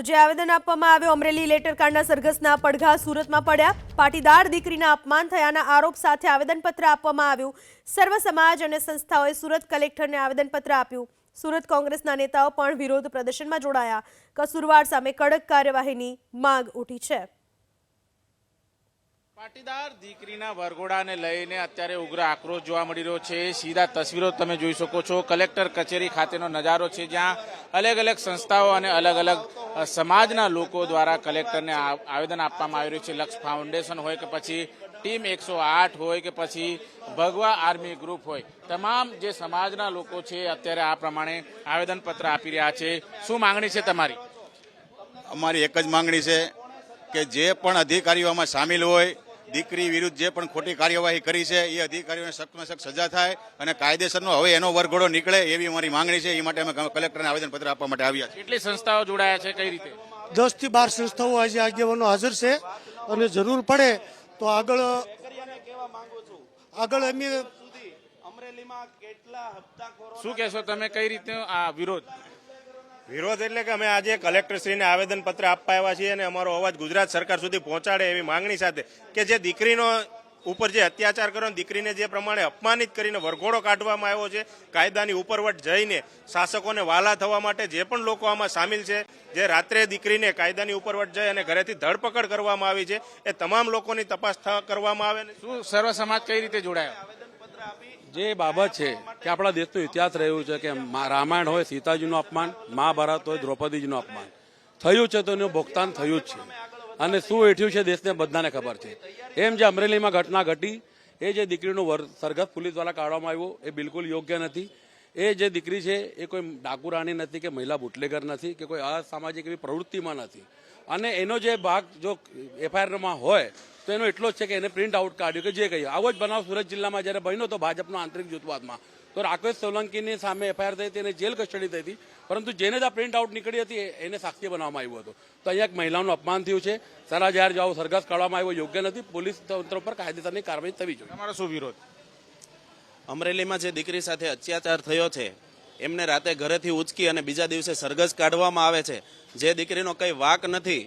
તો જે આવેદન આપવામાં આવ્યું, અમરેલી લેટર કાંડના સરઘસના પડઘા સુરતમાં પડ્યા. પાટીદાર દીકરીના અપમાન થયાના આરોપ સાથે આવેદનપત્ર આપવામાં આવ્યું. સર્વ સમાજ અને સંસ્થાઓએ સુરત કલેક્ટરને આવેદનપત્ર આપ્યું. સુરત કોંગ્રેસના નેતાઓ પણ વિરોધ પ્રદર્શનમાં જોડાયા. કસુરવાર સામે કડક કાર્યવાહીની માંગ ઉઠી છે. પાટીદાર દીકરીના વરઘોડાને લઈને અત્યારે ઉગ્ર આક્રોશ જોવા મળી રહ્યો છે. સીધા તસવીરો તમે જોઈ શકો છો. કલેક્ટર કચેરી ખાતેનો નજારો છે જ્યાં અલગ અલગ સંસ્થાઓ અને અલગ અલગ સમાજના લોકો દ્વારા કલેક્ટરને આવેદન આપવામાં આવી રહ્યું છે. લક્ષ ફાઉન્ડેશન હોય કે પછી ટીમ એકસો આઠ હોય કે પછી ભગવા આર્મી ગ્રુપ હોય. તમામ જે સમાજના લોકો છે અત્યારે આ પ્રમાણે આવેદનપત્ર આપી રહ્યા છે. શું માંગણી છે તમારી? અમારી એક જ માંગણી છે કે જે પણ અધિકારીઓ આમાં સામેલ હોય દીકરી વિરુદ્ધ જે પણ ખોટી કાર્યવાહી કરી છે એ અધિકારીઓને સખ્તમાં સખ્ત સજા થાય અને કાયદેસરનો હવે એનો વરઘોડો નીકળે એવી અમારી માંગણી છે. એ માટે અમે કલેક્ટરને આવેદનપત્ર આપવા માટે આવ્યા છીએ. કેટલી સંસ્થાઓ જોડાયા છે કઈ રીતે? દસથી બાર સંસ્થાઓ આજે આગેવાનો હાજર છે અને જરૂર પડે તો આગળ આગળ અમે શું કહેશો તમે કઈ રીતે આ વિરોધ? વિરોધ એટલે કે અમે આજે કલેક્ટરશ્રીને આવેદનપત્ર આપવા આવ્યા છીએ અને અમારો અવાજ ગુજરાત સરકાર સુધી પહોંચાડે એવી માંગણી સાથે કે જે દીકરીનો ઉપર જે અત્યાચાર કરો દીકરીને જે પ્રમાણે અપમાનિત કરીને વરઘોડો કાઢવામાં આવ્યો છે, કાયદાની ઉપરવટ જઈને શાસકોને વાલા થવા માટે જે પણ લોકો આમાં સામેલ છે, જે રાત્રે દીકરીને કાયદાની ઉપરવટ જઈ અને ઘરેથી ધરપકડ કરવામાં આવી છે, એ તમામ લોકોની તપાસ કરવામાં આવે શું સર્વ સમાજ કઈ રીતે જોડાયો? જે બાબત છે કે આપણા દેશનો ઇતિહાસ રહ્યું છે કે રામાયણ હોય, સીતાજીનું અપમાન, મહાભારત હોય, દ્રૌપદીજીનું અપમાન. થયું છે તો એનું ભોગતાન થયું જ છે. અને શું એઠ્યું છે દેશને બધાને ખબર છે. એમ જે અમરેલીમાં ઘટના ઘટી, એ જે દીકરીનું વર સરઘસ પોલીસ દ્વારા કાઢવામાં આવ્યું, એ બિલકુલ યોગ્ય નથી. એ જે દીકરી છે, એ કોઈ ડાકુરાણી નથી, કે મહિલા બુટલેગર નથી, કે કોઈ અસામાજિક એવી પ્રવૃત્તિમાં નથી. અને એનો જે ભાગ જો એફઆઈઆરમાં હોય તો એનો એટલો જ છે કે એને પ્રિન્ટ આઉટ કાઢ્યું કે જે કહ્યું. આવો જ બનાવ સુરત જિલ્લામાં જ્યારે બન્યો તો ભાજપનો આંતરિક જૂથવાદમાં. તો રાકેશ સોલંકીની સામે એફઆઈઆર થઈ હતી એને જેલ કસ્ટડી થઈ હતી. પરંતુ જેને જ આ પ્રિન્ટ આઉટ નીકળી હતી એને સાક્ષી બનાવવામાં આવ્યું હતું. તો અહીંયા એક મહિલાનું અપમાન થયું છે. સારા જાહેર જાઓ સરઘસ કાઢવામાં આવ્યો. યોગ્ય નથી. પોલીસ તંત્ર પર કાયદેસરની કાર્યવાહી થવી જોઈએ. અમારો શું વિરોધ? અમરેલીમાં જે દીકરી સાથે અત્યાચાર થયો છે એમને રાતે ઘરેથી ઉચકી અને બીજા દિવસે સરઘસ કાઢવામાં આવે છે. જે દીકરીનો કંઈ વાક નથી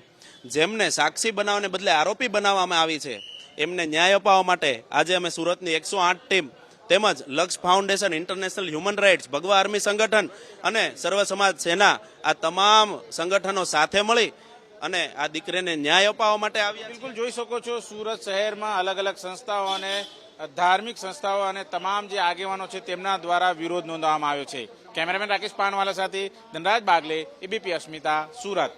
જેમને સાક્ષી બનાવવાને બદલે આરોપી બનાવવામાં આવી છે, એમને ન્યાય અપાવવા માટે આજે અમે સુરતની એકસો આઠ ટીમ તેમજ Laksh foundation international human rights, Bhagwa army સંગઠન અને સર્વ સમાજ સેના આ તમામ સંગઠનો સાથે મળી અને આ દીકરીને ન્યાય અપાવવા માટે આવ્યા બિલકુલ જોઈ શકો છો, સુરત શહેરમાં અલગ અલગ સંસ્થાઓ અને ધાર્મિક સંસ્થાઓ અને તમામ જે આગેવાનો છે તેમના દ્વારા વિરોધ નોંધવામાં આવ્યો છે. કેમેરામેન રાકેશ પાનવાલા સાથે ધનરાજ બાગલે, એબીપી અસ્મિતા, સુરત.